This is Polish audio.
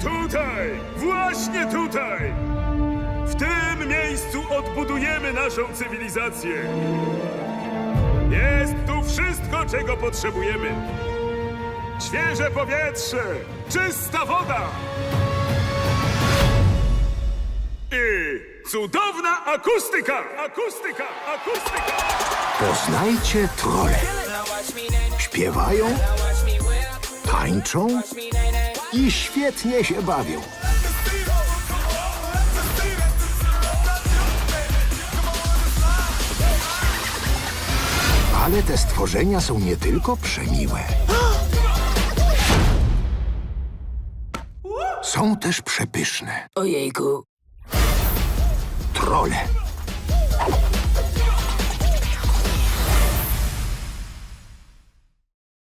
Tutaj, właśnie tutaj! W tym miejscu odbudujemy naszą cywilizację. Jest tu wszystko, czego potrzebujemy. Świeże powietrze, czysta woda i cudowna akustyka! Akustyka! Akustyka! Poznajcie trole. Śpiewają, tańczą i świetnie się bawią. Ale te stworzenia są nie tylko przemiłe. Są też przepyszne. Ojejku. Trole.